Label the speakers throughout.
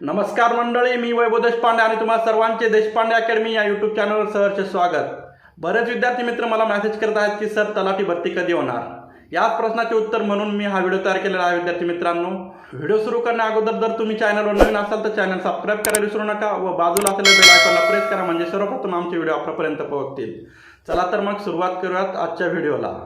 Speaker 1: नमस्कार मंडळी मी वैभव देशपांडे आणि तुम्हाला सर्वांचे देशपांडे अकॅडमी या यूट्यूब चॅनलवर सहर्ष स्वागत. बरेच विद्यार्थी मित्र मला मेसेज करत आहेत की सर तलाठी भरती कधी होणार? याच प्रश्नाचे उत्तर म्हणून मी हा व्हिडिओ तयार केलेला आहे विद्यार्थी मित्रांनो. व्हिडिओ सुरू करण्या अगोदर जर तुम्ही चॅनलवर नवीन असाल तर चॅनल सबस्क्राईब करायला विसरू नका व बाजूला असलेल्या बेल आयकॉनला प्रेस करा म्हणजे सर्वप्रथम आमचे व्हिडिओ आपल्यापर्यंत पोहोचतील. चला तर मग सुरुवात करूयात आजच्या व्हिडिओला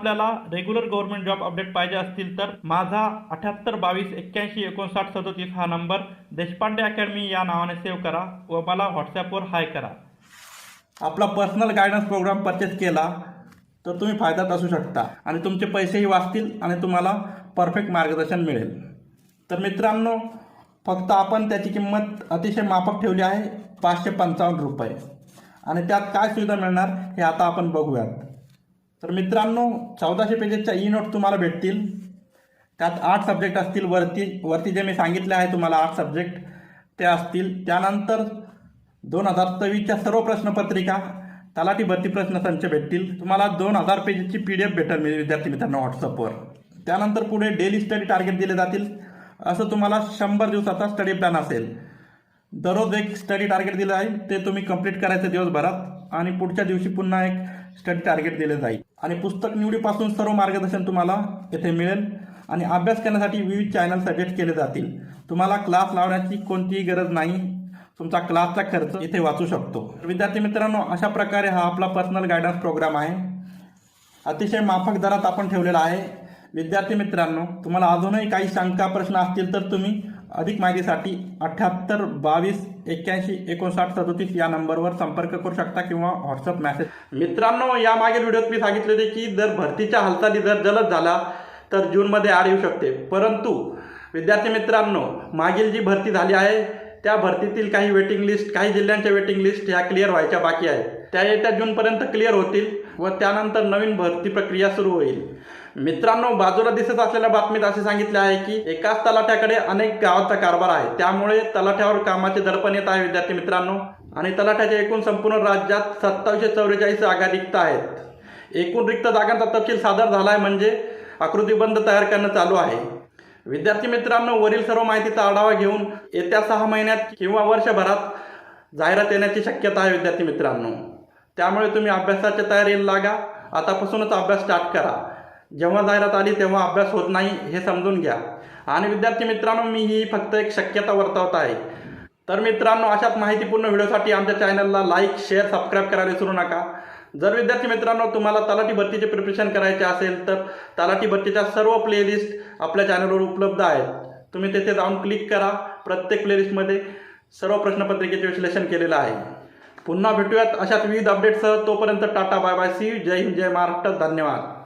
Speaker 1: आपल्याला रेग्युलर गव्हर्नमेंट जॉब अपडेट पाहिजे असतील तर माझा अठ्याहत्तर बावीस एक्क्याऐंशी एकोणसाठ सदोतीस हा नंबर देशपांडे अकॅडमी या नावाने सेव्ह करा व मला व्हॉट्सॲपवर हाय करा. आपला पर्सनल गायडन्स प्रोग्राम परचेस केला तर तुम्ही फायद्यात असू शकता आणि तुमचे पैसेही वाचतील आणि तुम्हाला परफेक्ट मार्गदर्शन मिळेल. तर मित्रांनो फक्त आपण त्याची किंमत अतिशय माफक ठेवली आहे पाचशे पंचावन्न रुपये. आणि त्यात काय सुविधा मिळणार हे आता आपण बघूयात. तर मित्रांनो चौदाशे पेजेसच्या ई नोट तुम्हाला भेटतील. त्यात आठ सब्जेक्ट असतील वरती. वरती जे मी सांगितले आहे तुम्हाला आठ सब्जेक्ट ते असतील. त्यानंतर दोन हजार चोवीसच्या सर्व प्रश्नपत्रिका तलाठी भरती प्रश्न संच भेटतील. तुम्हाला दोन हजार पेजेसची पी डी एफ भेटेल मी विद्यार्थी मित्रांनो व्हॉट्सअपवर त्यानंतर पुढे डेली स्टडी टार्गेट दिले जातील. असं तुम्हाला शंभर दिवसाचा स्टडी प्लॅन असेल. दररोज एक स्टडी टार्गेट दिलं आहे ते तुम्ही कंप्लीट करायचं दिवसभरात. आणि पुढच्या दिवशी पुन्हा एक स्टडी टार्गेट दिले जाईल. आणि पुस्तक निवडीपासून सर्व मार्गदर्शन तुम्हाला येथे मिळेल. आणि अभ्यास करण्यासाठी विविध चॅनल सजेस्ट केले जातील. तुम्हाला क्लास लावण्याची कोणतीही गरज नाही. तुमचा क्लासचा खर्च इथे वाचू शकतो. विद्यार्थी मित्रांनो अशा प्रकारे हा आपला पर्सनल गायडन्स प्रोग्राम आहे. अतिशय माफक दरात आपण ठेवलेला आहे. विद्यार्थी मित्रांनो तुम्हाला अजूनही काही शंका प्रश्न असतील तर तुम्ही अधिक माहितीसाठी अठ्याहत्तर बावीस एक्क्याऐंशी एकोणसाठ सदोतीस या नंबरवर संपर्क करू शकता किंवा व्हॉट्सअप मेसेज मित्रांनो या मागील व्हिडिओत मी सांगितले होते की जर भरतीच्या हालचाली जर जलद झाला तर जूनमध्ये आड येऊ शकते. परंतु विद्यार्थी मित्रांनो मागील जी भरती झाली आहे त्या भरतीतील काही वेटिंग लिस्ट काही जिल्ह्यांच्या वेटिंग लिस्ट ह्या क्लिअर व्हायच्या बाकी आहेत. त्या येत्या जूनपर्यंत क्लिअर होतील व त्यानंतर नवीन भरती प्रक्रिया सुरू होईल. मित्रांनो बाजूला दिसत असलेल्या बातमीत असे सांगितले आहे की एकाच तलाठ्याकडे अनेक गावाचा कारभार आहे. त्यामुळे तलाठ्यावर कामाचे दडपण येत आहे विद्यार्थी मित्रांनो. आणि तलाठ्याच्या एकूण संपूर्ण राज्यात सत्तावीसशे चौवेचाळीस जागा रिक्त आहेत. एकूण रिक्त जागांचा तपशील सादर झाला आहे म्हणजे आकृतीबंध तयार करणं चालू आहे. विद्यार्थी मित्रांनो वरील सर्व माहितीचा आढावा घेऊन येत्या सहा महिन्यात किंवा वर्षभरात जाहिरात येण्याची शक्यता आहे विद्यार्थी मित्रांनो. त्यामुळे तुम्ही अभ्यासाच्या तयारीला लागा. आतापासूनच अभ्यास स्टार्ट करा. जेव्हा जाहिरात आली तेव्हा अभ्यास होत नाही हे समजून घ्या. आणि विद्यार्थी मित्रांनो मी ही फक्त एक शक्यता वर्तवत आहे. तर मित्रांनो अशाच माहितीपूर्ण व्हिडिओसाठी आमच्या चॅनलला लाईक शेअर सबस्क्राईब करायला विसरू नका. जर विद्यार्थी मित्रांनो तुम्हाला तलाठी भरतीचे प्रिपरेशन करायचे असेल तर तलाठी भरतीच्या सर्व प्लेलिस्ट आपल्या चॅनलवर उपलब्ध आहेत. तुम्ही तेथे जाऊन क्लिक करा. प्रत्येक प्लेलिस्टमध्ये सर्व प्रश्नपत्रिकेचे विश्लेषण केलेलं आहे. पुन्हा भेटूयात अशाच विविध अपडेटसह तोपर्यंत टाटा बाय बाय सी जय हिंद जय महाराष्ट्र. धन्यवाद.